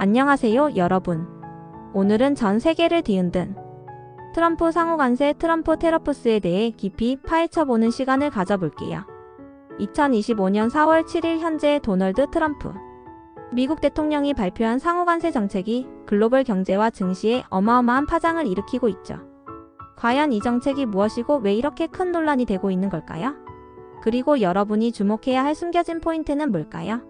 안녕하세요, 여러분. 오늘은 전 세계를 뒤흔든 트럼프 상호관세 트럼프 테러프스에 대해 깊이 파헤쳐보는 시간을 가져볼게요. 2025년 4월 7일 현재 도널드 트럼프 미국 대통령이 발표한 상호관세 정책이 글로벌 경제와 증시에 어마어마한 파장을 일으키고 있죠. 과연 이 정책이 무엇이고 왜 이렇게 큰 논란이 되고 있는 걸까요? 그리고 여러분이 주목해야 할 숨겨진 포인트는 뭘까요?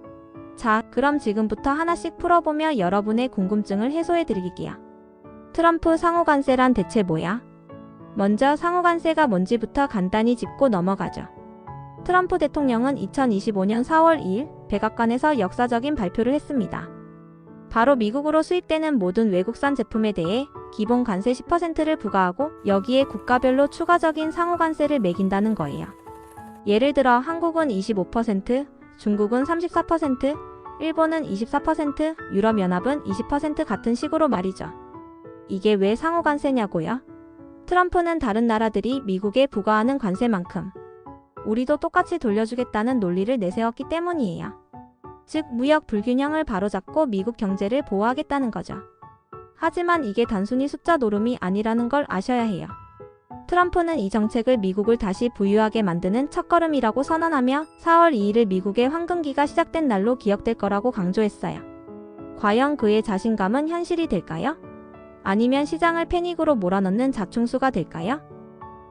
자, 그럼 지금부터 하나씩 풀어보며 여러분의 궁금증을 해소해 드릴게요. 트럼프 상호관세란 대체 뭐야? 먼저 상호관세가 뭔지부터 간단히 짚고 넘어가죠. 트럼프 대통령은 2025년 4월 2일 백악관에서 역사적인 발표를 했습니다. 바로 미국으로 수입되는 모든 외국산 제품에 대해 기본 관세 10%를 부과하고 여기에 국가별로 추가적인 상호관세를 매긴다는 거예요. 예를 들어 한국은 25%, 중국은 34%, 일본은 24%, 유럽연합은 20% 같은 식으로 말이죠. 이게 왜 상호관세냐고요? 트럼프는 다른 나라들이 미국에 부과하는 관세만큼 우리도 똑같이 돌려주겠다는 논리를 내세웠기 때문이에요. 즉, 무역 불균형을 바로잡고 미국 경제를 보호하겠다는 거죠. 하지만 이게 단순히 숫자 노름이 아니라는 걸 아셔야 해요. 트럼프는 이 정책을 미국을 다시 부유하게 만드는 첫걸음이라고 선언하며 4월 2일을 미국의 황금기가 시작된 날로 기억될 거라고 강조했어요. 과연 그의 자신감은 현실이 될까요? 아니면 시장을 패닉으로 몰아넣는 자충수가 될까요?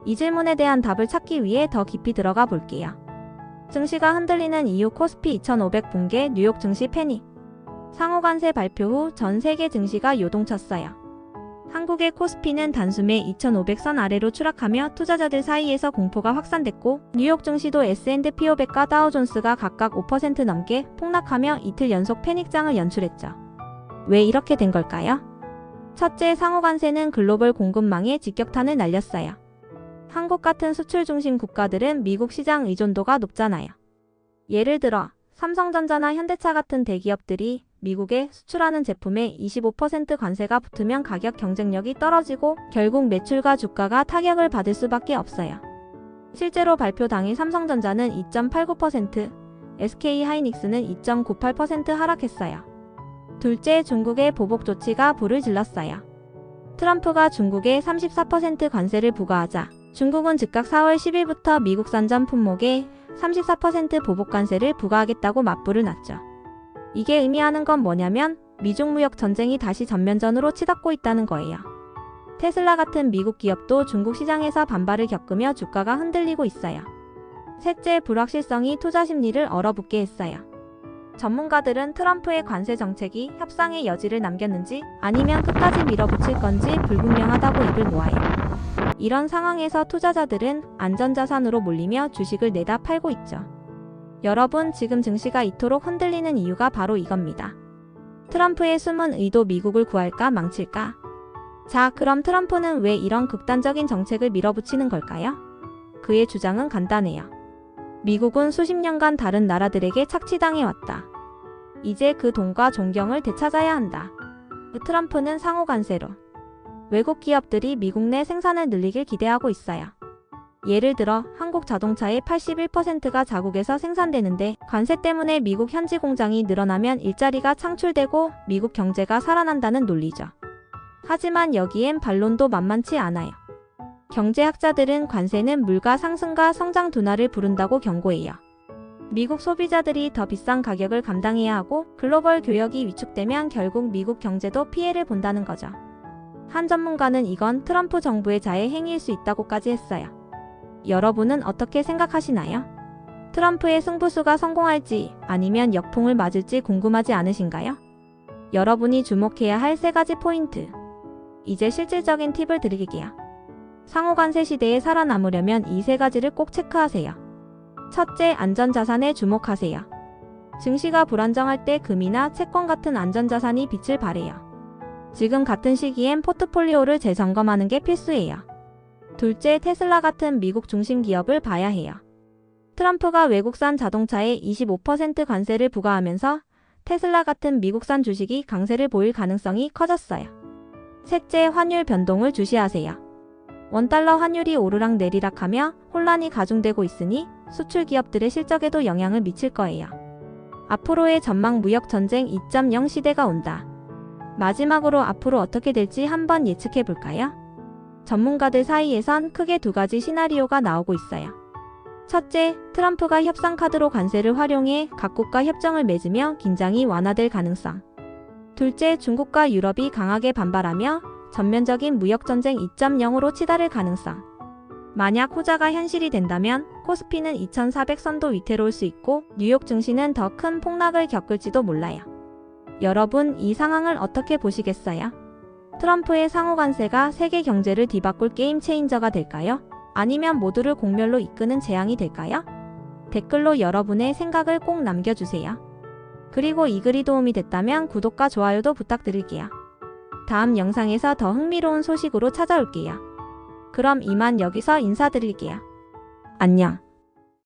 이 질문에 대한 답을 찾기 위해 더 깊이 들어가 볼게요. 증시가 흔들리는 이유 코스피 2500 붕괴 뉴욕 증시 패닉 상호관세 발표 후 전 세계 증시가 요동쳤어요. 한국의 코스피는 단숨에 2,500선 아래로 추락하며 투자자들 사이에서 공포가 확산됐고 뉴욕 증시도 S&P 500과 다우존스가 각각 5% 넘게 폭락하며 이틀 연속 패닉장을 연출했죠. 왜 이렇게 된 걸까요? 첫째, 상호관세는 글로벌 공급망에 직격탄을 날렸어요. 한국 같은 수출 중심 국가들은 미국 시장 의존도가 높잖아요. 예를 들어 삼성전자나 현대차 같은 대기업들이 미국에 수출하는 제품에 25% 관세가 붙으면 가격 경쟁력이 떨어지고 결국 매출과 주가가 타격을 받을 수밖에 없어요. 실제로 발표 당일 삼성전자는 2.89%, SK 하이닉스는 2.98% 하락했어요. 둘째, 중국의 보복 조치가 불을 질렀어요. 트럼프가 중국에 34% 관세를 부과하자 중국은 즉각 4월 10일부터 미국산 전 품목에 34% 보복 관세를 부과하겠다고 맞불을 놨죠. 이게 의미하는 건 뭐냐면 미중 무역 전쟁이 다시 전면전으로 치닫고 있다는 거예요. 테슬라 같은 미국 기업도 중국 시장에서 반발을 겪으며 주가가 흔들리고 있어요. 셋째, 불확실성이 투자 심리를 얼어붙게 했어요. 전문가들은 트럼프의 관세 정책이 협상의 여지를 남겼는지 아니면 끝까지 밀어붙일 건지 불분명하다고 입을 모아요. 이런 상황에서 투자자들은 안전자산으로 몰리며 주식을 내다 팔고 있죠. 여러분, 지금 증시가 이토록 흔들리는 이유가 바로 이겁니다. 트럼프의 숨은 의도 미국을 구할까 망칠까? 자, 그럼 트럼프는 왜 이런 극단적인 정책을 밀어붙이는 걸까요? 그의 주장은 간단해요. 미국은 수십 년간 다른 나라들에게 착취당해 왔다. 이제 그 돈과 존경을 되찾아야 한다. 트럼프는 상호 관세로 외국 기업들이 미국 내 생산을 늘리길 기대하고 있어요. 예를 들어 한국 자동차의 81%가 자국에서 생산되는데 관세 때문에 미국 현지 공장이 늘어나면 일자리가 창출되고 미국 경제가 살아난다는 논리죠. 하지만 여기엔 반론도 만만치 않아요. 경제학자들은 관세는 물가 상승과 성장 둔화를 부른다고 경고해요. 미국 소비자들이 더 비싼 가격을 감당해야 하고 글로벌 교역이 위축되면 결국 미국 경제도 피해를 본다는 거죠. 한 전문가는 이건 트럼프 정부의 자해 행위일 수 있다고까지 했어요. 여러분은 어떻게 생각하시나요? 트럼프의 승부수가 성공할지 아니면 역풍을 맞을지 궁금하지 않으신가요? 여러분이 주목해야 할 세 가지 포인트. 이제 실질적인 팁을 드릴게요. 상호관세 시대에 살아남으려면 이 세 가지를 꼭 체크하세요. 첫째, 안전자산에 주목하세요. 증시가 불안정할 때 금이나 채권 같은 안전자산이 빛을 발해요. 지금 같은 시기엔 포트폴리오를 재점검하는 게 필수예요. 둘째, 테슬라 같은 미국 중심 기업을 봐야 해요. 트럼프가 외국산 자동차에 25% 관세를 부과하면서 테슬라 같은 미국산 주식이 강세를 보일 가능성이 커졌어요. 셋째, 환율 변동을 주시하세요. 원달러 환율이 오르락 내리락하며 혼란이 가중되고 있으니 수출 기업들의 실적에도 영향을 미칠 거예요. 앞으로의 전망 무역 전쟁 2.0 시대가 온다. 마지막으로 앞으로 어떻게 될지 한번 예측해 볼까요? 전문가들 사이에선 크게 두 가지 시나리오가 나오고 있어요. 첫째, 트럼프가 협상 카드로 관세를 활용해 각국과 협정을 맺으며 긴장이 완화될 가능성. 둘째, 중국과 유럽이 강하게 반발하며 전면적인 무역전쟁 2.0으로 치달을 가능성. 만약 호자가 현실이 된다면 코스피는 2400선도 위태로울 수 있고 뉴욕 증시는 더 큰 폭락을 겪을지도 몰라요. 여러분, 이 상황을 어떻게 보시겠어요? 트럼프의 상호 관세가 세계 경제를 뒤바꿀 게임 체인저가 될까요? 아니면 모두를 공멸로 이끄는 재앙이 될까요? 댓글로 여러분의 생각을 꼭 남겨주세요. 그리고 이 글이 도움이 됐다면 구독과 좋아요도 부탁드릴게요. 다음 영상에서 더 흥미로운 소식으로 찾아올게요. 그럼 이만 여기서 인사드릴게요. 안녕.